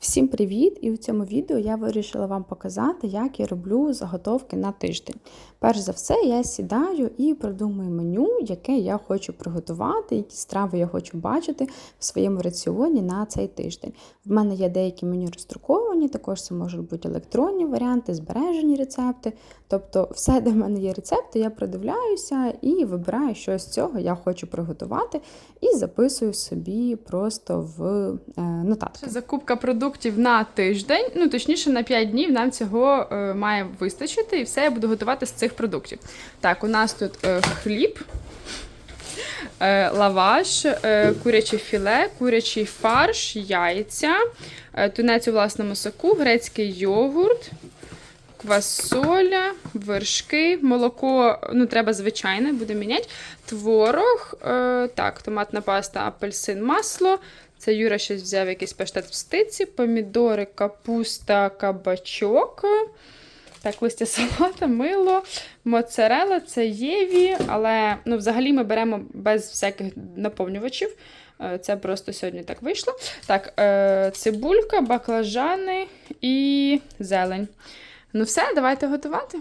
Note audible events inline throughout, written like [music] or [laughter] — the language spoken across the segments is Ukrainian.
Всім привіт! І у цьому відео я вирішила вам показати, як я роблю заготовки на тиждень. Перш за все, я сідаю і придумую меню, яке я хочу приготувати, які страви я хочу бачити в своєму раціоні на цей тиждень. В мене є деякі меню роздруковані, також це можуть бути електронні варіанти, збережені рецепти. Тобто, все, де в мене є рецепти, я придивляюся і вибираю, що з цього я хочу приготувати, і записую собі просто в е, нотатки. Закупка продуктів на тиждень, ну точніше на 5 днів нам цього е, має вистачити, і все я буду готувати з цих продуктів. Так, у нас тут е, хліб, е, лаваш, е, куряче філе, курячий фарш, яйця, е, тунець у власному соку, грецький йогурт. Квасоля, вершки, молоко, ну треба звичайне, буде міняти. Творог, е, так, томатна паста, апельсин, масло. Це Юра щось взяв якийсь паштет в стиці, помідори, капуста, кабачок. Так, листя салата, мило, моцарела, це єві, але ну, взагалі ми беремо без всяких наповнювачів. Е, Це просто сьогодні так вийшло. Так, е, цибулька, баклажани і зелень. Ну все, давайте готувати.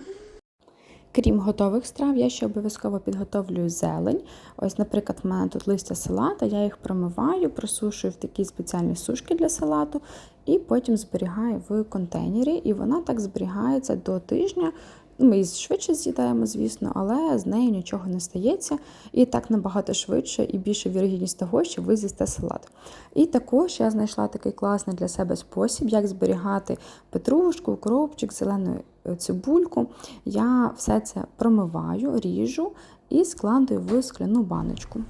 Крім готових страв, я ще обов'язково підготовлюю зелень. Ось, наприклад, в мене тут листя салата, я їх промиваю, просушую в такі спеціальні сушки для салату, і потім зберігаю в контейнері. І вона так зберігається до тижня. Ми її швидше з'їдаємо, звісно, але з нею нічого не стається. І так набагато швидше і більше вірогідність того, що ви з'їсте салат. І також я знайшла такий класний для себе спосіб, як зберігати петрушку, укропчик, зелену е, цибульку. Я все це промиваю, ріжу і складую в скляну баночку.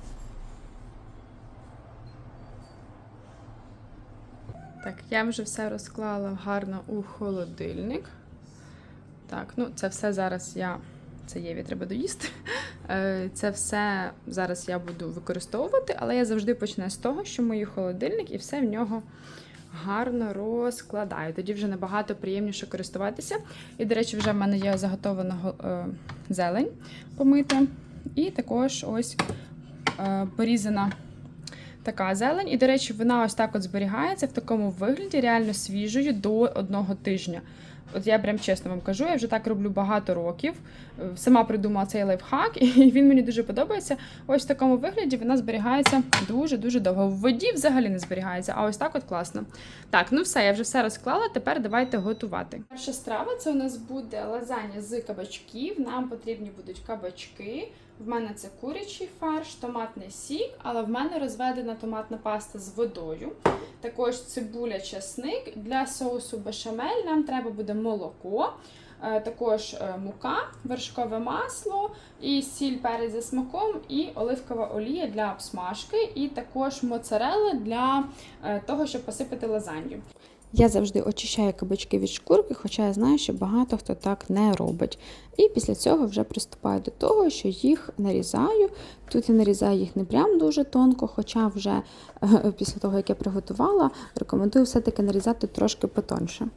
Так, я вже все розклала гарно у холодильник. Так, ну це все зараз я. Це Єві треба доїсти. [laughs] Е, Це все зараз я буду використовувати, але я завжди починаю з того, що мою холодильник і все в нього гарно розкладаю. Тоді вже набагато приємніше користуватися. І, до речі, вже в мене є заготована е, зелень помита. І також ось е, порізана така зелень. І, до речі, вона ось так от зберігається в такому вигляді, реально свіжою до одного тижня. От я прям чесно вам кажу, я вже так роблю багато років. Е, Сама придумала цей лайфхак, [laughs] і він мені дуже подобається. Ось в такому вигляді вона зберігається дуже-дуже довго. В воді взагалі не зберігається, а ось так от класно. Так, ну все, я вже все розклала. Тепер давайте готувати. Перша страва це у нас буде лазанья з кабачків. Нам потрібні будуть кабачки. В мене це курячий фарш, томатний сік, але в мене розведена томатна паста з водою. Також цибуля, часник. Для соусу бешамель нам треба буде молоко, е, також е, мука, вершкове масло, і сіль перець за смаком, і оливкова олія для обсмажки, і також моцарелла для е, того, щоб посипати лазанью. Я завжди очищаю кабачки від шкурки, хоча я знаю, що багато хто так не робить. І після цього вже приступаю до того, що їх нарізаю. Тут я нарізаю їх не прям дуже тонко, хоча вже е, після того, як я приготувала, рекомендую все-таки нарізати трошки потоньше.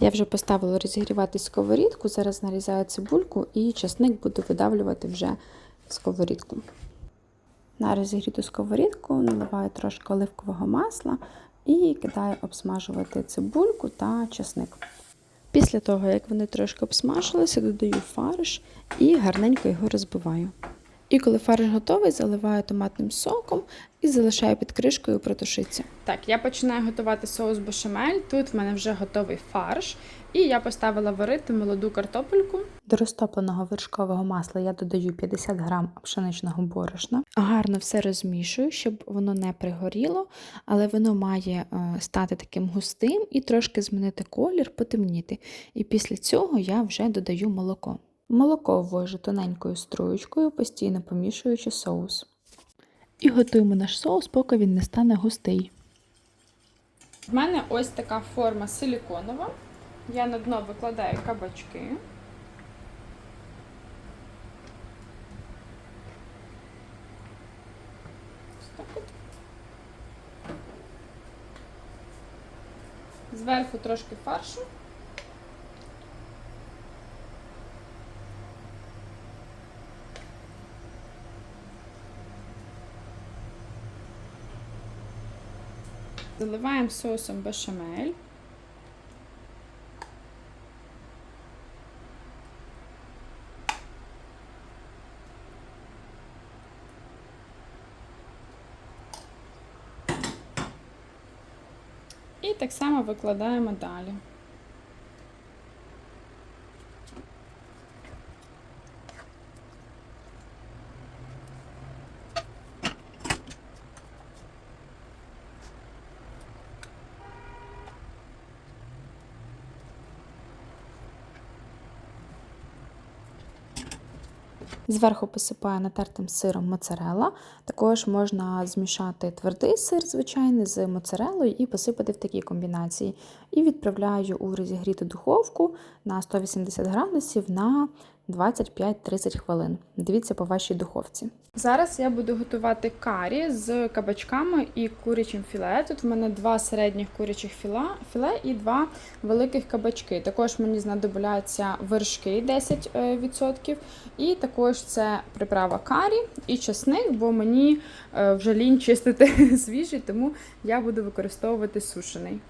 Я вже поставила розігрівати сковорідку, зараз нарізаю цибульку і часник буду видавлювати вже в сковорідку. На розігріту сковорідку наливаю трошки оливкового масла і кидаю обсмажувати цибульку та часник. Після того, як вони трошки обсмажилися, додаю фарш і гарненько його розбиваю. І коли фарш готовий, заливаю томатним соком і залишаю під кришкою протушитися. Так, я починаю готувати соус бешамель. Тут в мене вже готовий фарш, і я поставила варити молоду картопельку. До розтопленого вершкового масла я додаю 50 грам пшеничного борошна. Гарно все розмішую, щоб воно не пригоріло, але воно має е, стати таким густим і трошки змінити колір, потемніти. І після цього я вже додаю молоко. Молоко ввожу тоненькою струєчкою, постійно помішуючи соус. І готуємо наш соус, поки він не стане густий. В мене ось така форма силіконова. Я на дно викладаю кабачки. Ось так. Зверху трошки фаршу. Заливаємо соусом бешамель. І так само викладаємо далі. Зверху посипаю натертим сиром моцарелла. Також можна змішати твердий сир, звичайний, з моцарелою і посипати в такій комбінації. І відправляю у розігріту духовку на 180 градусів на 25-30 хвилин. Дивіться по вашій духовці. Зараз я буду готувати карі з кабачками і курячим філе. Тут в мене два середніх курячих філе і два великих кабачки. Також мені знадобляться вершки 10%. І також це приправа карі і чесник, бо мені е, вже лінь чистити [laughs] свіжий, тому я буду використовувати сушений.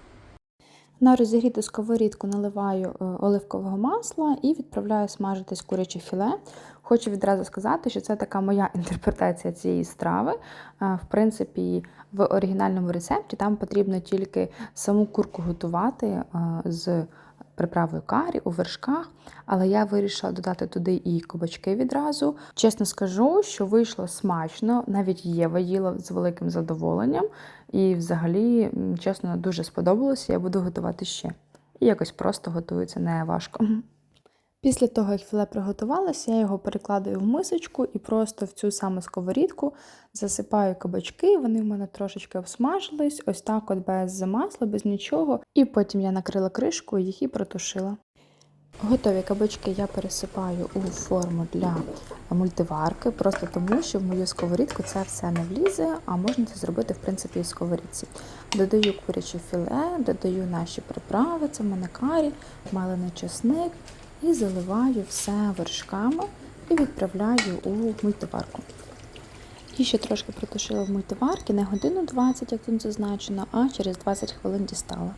На розігріту сковорідку наливаю е, оливкового масла і відправляю смажитись куряче філе. Хочу відразу сказати, що це така моя [laughs] інтерпретація цієї страви. Е, В принципі, в оригінальному рецепті там потрібно тільки саму курку готувати е, з приправою карі у вершках, але я вирішила додати туди і кабачки відразу. Чесно скажу, що вийшло смачно, навіть Єва їла з великим задоволенням. І взагалі, чесно, дуже сподобалося. Я буду готувати ще. І якось просто готується не важко. [laughs] Після того, як філе приготувалося, я його перекладаю в мисочку і просто в цю саму сковорідку засипаю кабачки. Вони в мене трошечки обсмажились, ось так, от без масла, без нічого. І потім я накрила кришкою їх і протушила. Готові кабачки я пересипаю у форму для мультиварки, просто тому, що в мою сковорідку це все не влізе, а можна це зробити, в принципі, і в сковорідці. Додаю куряче філе, додаю наші приправи, це в мене карі, малений чесник, і заливаю все вершками і відправляю у мультиварку. І ще трошки протушила в мультиварці, не годину 20, як тут зазначено, а через 20 хвилин дістала.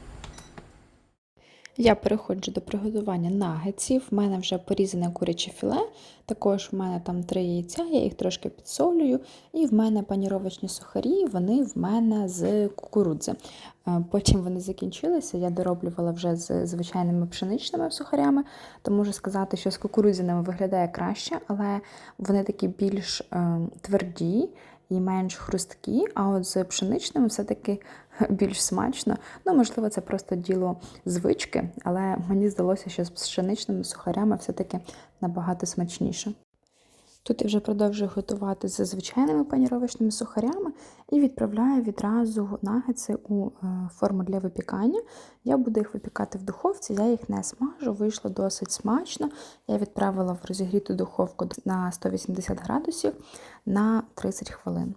Я переходжу до приготування нагетсів. В мене вже порізане куряче філе. Також в мене там три яйця, я їх трошки підсолюю. І в мене паніровочні сухарі, вони в мене з кукурудзи. Е, Потім вони закінчилися. Я дороблювала вже з звичайними пшеничними сухарями, то можу сказати, що з кукурудзяними виглядає краще, але вони такі більш е, тверді і менш хрусткі, а от з пшеничними все-таки [laughs] більш смачно. Ну, можливо, це просто діло звички, але мені здалося, що з пшеничними сухарями все-таки набагато смачніше. Тут я вже продовжую готувати з звичайними паніровочними сухарями і відправляю відразу нагетси у е, форму для випікання. Я буду їх випікати в духовці, я їх не смажу, вийшло досить смачно. Я відправила в розігріту духовку на 180 градусів на 30 хвилин.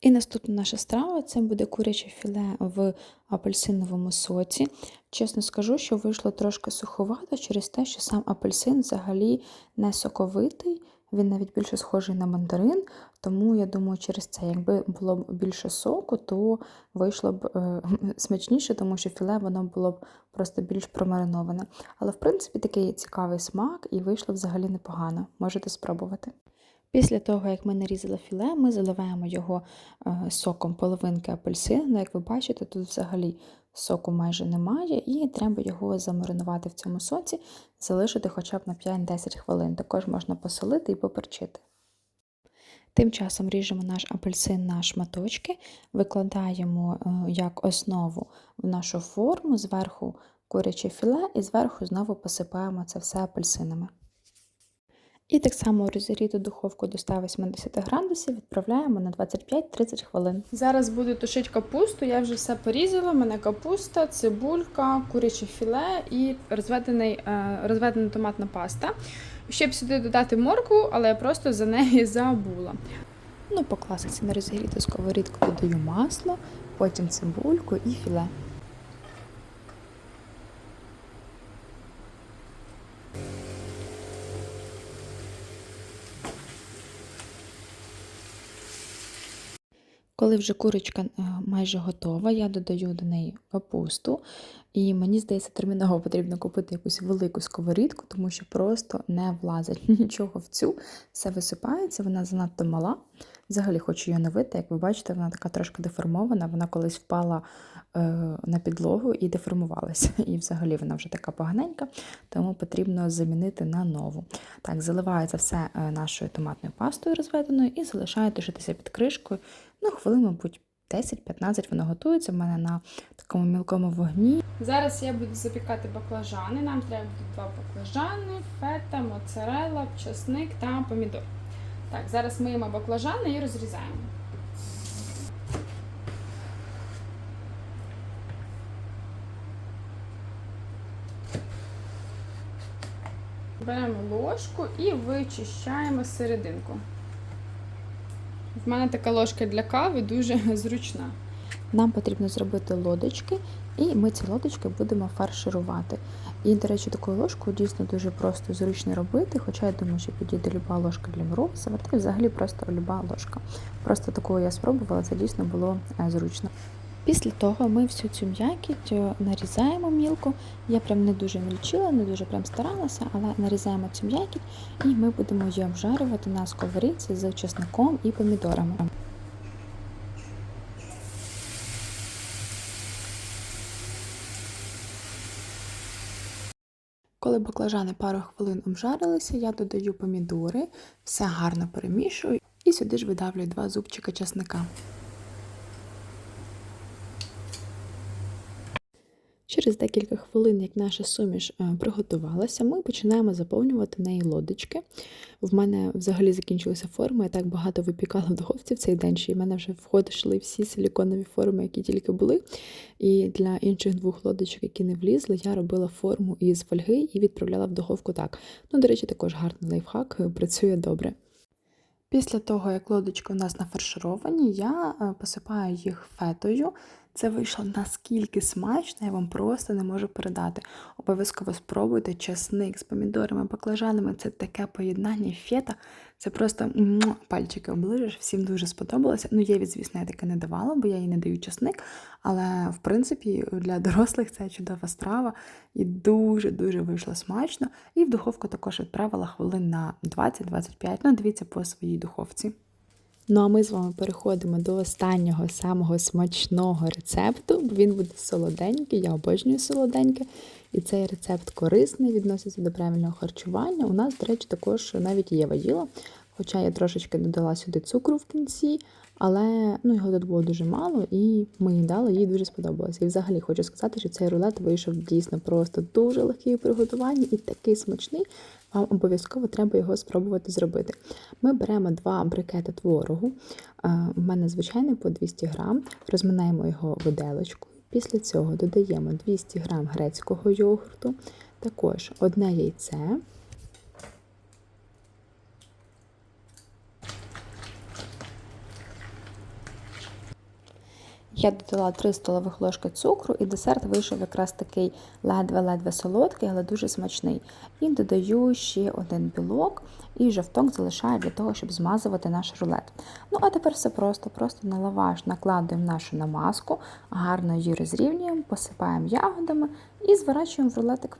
І наступна наша страва це буде куряче філе в апельсиновому соці. Чесно скажу, що вийшло трошки суховато через те, що сам апельсин взагалі не соковитий, він навіть більше схожий на мандарин. Тому я думаю, через це, якби було б більше соку, то вийшло б е, [laughs] смачніше, тому що філе воно було б просто більш промариноване. Але в принципі такий цікавий смак і вийшло взагалі непогано. Можете спробувати. Після того, як ми нарізали філе, ми заливаємо його е, соком половинки апельсину. Як ви бачите, тут взагалі соку майже немає, і треба його замаринувати в цьому соці, залишити хоча б на 5-10 хвилин. Також можна посолити і поперчити. Тим часом ріжемо наш апельсин на шматочки, викладаємо е, як основу в нашу форму, зверху куряче філе і зверху знову посипаємо це все апельсинами. І так само розігріту духовку до 180 градусів відправляємо на 25-30 хвилин. Зараз буду тушити капусту. Я вже все порізала. У мене капуста, цибулька, куряче філе і розведений, е, розведена томатна паста. Ще б сюди додати моркву, але я просто за неї забула. Ну, по класиці на розігріту сковорідку додаю масло, потім цибульку і філе. Коли вже курочка е, майже готова, я додаю до неї капусту. І мені здається, терміново потрібно купити якусь велику сковорідку, тому що просто не влазить [laughs] нічого в цю. Все висипається, вона занадто мала. Взагалі хочу її оновити. Як ви бачите, вона така трошки деформована. Вона колись впала е, на підлогу і деформувалася. [laughs] І взагалі вона вже така поганенька, тому потрібно замінити на нову. Так, заливаю це все е, нашою томатною пастою розведеною і залишаю тушитися під кришкою. Ну, хвилин, мабуть, 10-15 воно готується в мене на такому мілкому вогні. Зараз я буду запікати баклажани. Нам треба два баклажани, фета, моцарелла, часник та помідор. Так, зараз миємо баклажани і розрізаємо. Беремо ложку і вичищаємо серединку. В мене така ложка для кави дуже [laughs] зручна. Нам потрібно зробити лодочки, і ми ці лодочки будемо фарширувати. І, до речі, такою ложкою дійсно дуже просто зручно робити, хоча я думаю, що підійде люба ложка для морозива, та взагалі просто люба ложка. Просто такою я спробувала, це дійсно було е, зручно. Після того ми всю цю м'якіть е, нарізаємо мілко. Я прям не дуже мільчила, не дуже прям старалася, але нарізаємо цю м'якіть і ми будемо її обжарювати на сковорідці з чесником і помідорами. Коли баклажани пару хвилин обжарилися, я додаю помідори, все гарно перемішую і сюди ж видавлюю два зубчика чесника. Через декілька хвилин, як наша суміш е, приготувалася, ми починаємо заповнювати в неї лодочки. В мене взагалі закінчилися форми, я так багато випікала в духовці в цей день, що в мене вже входили всі силіконові форми, які тільки були. І для інших двох лодочок, які не влізли, я робила форму із фольги і відправляла в духовку так. Ну, до речі, також гарний лайфхак, е, працює добре. Після того, як лодочки у нас нафаршировані, я е, посипаю їх фетою. Це вийшло наскільки смачно, я вам просто не можу передати. Обов'язково спробуйте часник з помідорами, баклажанами. Це таке поєднання фета. Це просто пальчики оближеш. Всім дуже сподобалося. Ну, Єві, звісно, я таке не давала, бо я їй не даю часник. Але в принципі для дорослих це чудова страва і дуже-дуже вийшло смачно. І в духовку також відправила хвилин на 20-25. Ну, дивіться по своїй духовці. Ну а ми з вами переходимо до останнього самого смачного рецепту, бо він буде солоденький, я обожнюю солоденьке. І цей рецепт корисний, відноситься до правильного харчування. У нас, до речі, також навіть є їла, хоча я трошечки додала сюди цукру в кінці, але ну, його тут було дуже мало, і ми їй дали, їй дуже сподобалося. І взагалі хочу сказати, що цей рулет вийшов дійсно просто дуже легкий у приготуванні і такий смачний. Вам обов'язково треба його спробувати зробити. Ми беремо два брикети творогу, у мене звичайний по 200 грам, розминаємо його виделочкою. Після цього додаємо 200 грам грецького йогурту, також одне яйце. Я додала 3 столових ложки цукру, і десерт вийшов якраз такий ледве-ледве солодкий, але дуже смачний. І додаю ще один білок, і жовток залишаю для того, щоб змазувати наш рулет. Ну, а тепер все просто, просто на лаваш накладуємо нашу намазку, гарно її розрівнюємо, посипаємо ягодами і зворачуємо в рулетик.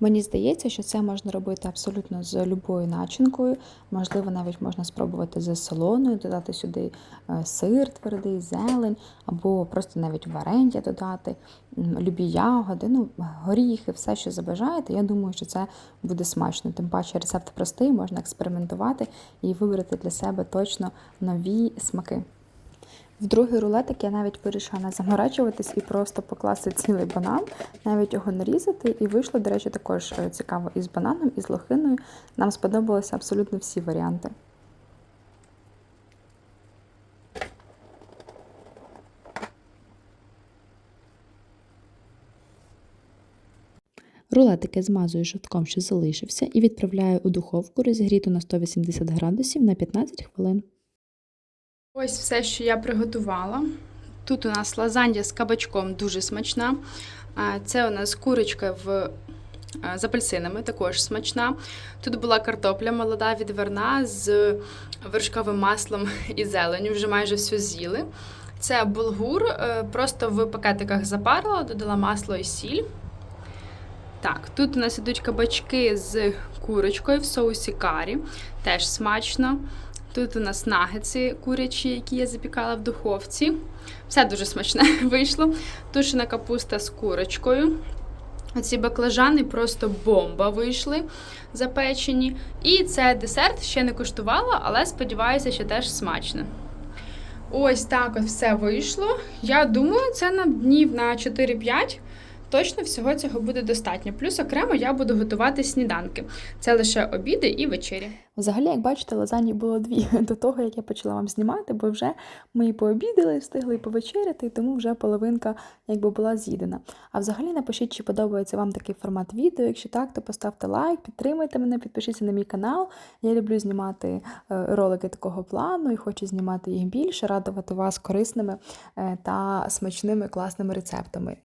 Мені здається, що це можна робити абсолютно з любою начинкою. Можливо, навіть можна спробувати з солоною, додати сюди е, сир твердий, зелень, або просто навіть варення додати, любі ягоди, ну, горіхи, все, що забажаєте. Я думаю, що це буде смачно. Тим паче рецепт простий, можна експериментувати і вибрати для себе точно нові смаки. В другий рулетик я навіть вирішила не заморачуватись і просто покласти цілий банан, навіть його нарізати. І вийшло, до речі, також е, цікаво і з бананом, і з лохиною. Нам сподобалися абсолютно всі варіанти. Рулетики змазую жовтком, що залишився, і відправляю у духовку розігріту на 180 градусів на 15 хвилин. Ось все, що я приготувала. Тут у нас лазанья з кабачком дуже смачна. Це у нас курочка в з апельсинами, також смачна. Тут була картопля молода відверна з вершковим маслом і зеленю, вже майже всю з'їли. Це булгур, е, просто в пакетиках запарила, додала масло і сіль. Так, тут у нас ідуть кабачки з курочкою в соусі карі, теж смачно. Тут у нас нагетси курячі, які я запікала в духовці. Все дуже смачне [laughs] вийшло. Тушена капуста з курочкою. Оці баклажани просто бомба вийшли запечені. І це десерт ще не куштувала, але сподіваюся, що теж смачно. Ось так от все вийшло. Я думаю, це на днів на 4-5. Точно всього цього буде достатньо. Плюс окремо я буду готувати сніданки. Це лише обіди і вечері. Взагалі, як бачите, лазані було дві [laughs] до того, як я почала вам знімати, бо вже ми і пообідали, встигли повечеряти, і тому вже половинка якби була з'їдена. А взагалі напишіть, чи подобається вам такий формат відео. Якщо так, то поставте лайк, підтримайте мене, підпишіться на мій канал. Я люблю знімати е, ролики такого плану і хочу знімати їх більше, радувати вас корисними е, та смачними класними рецептами.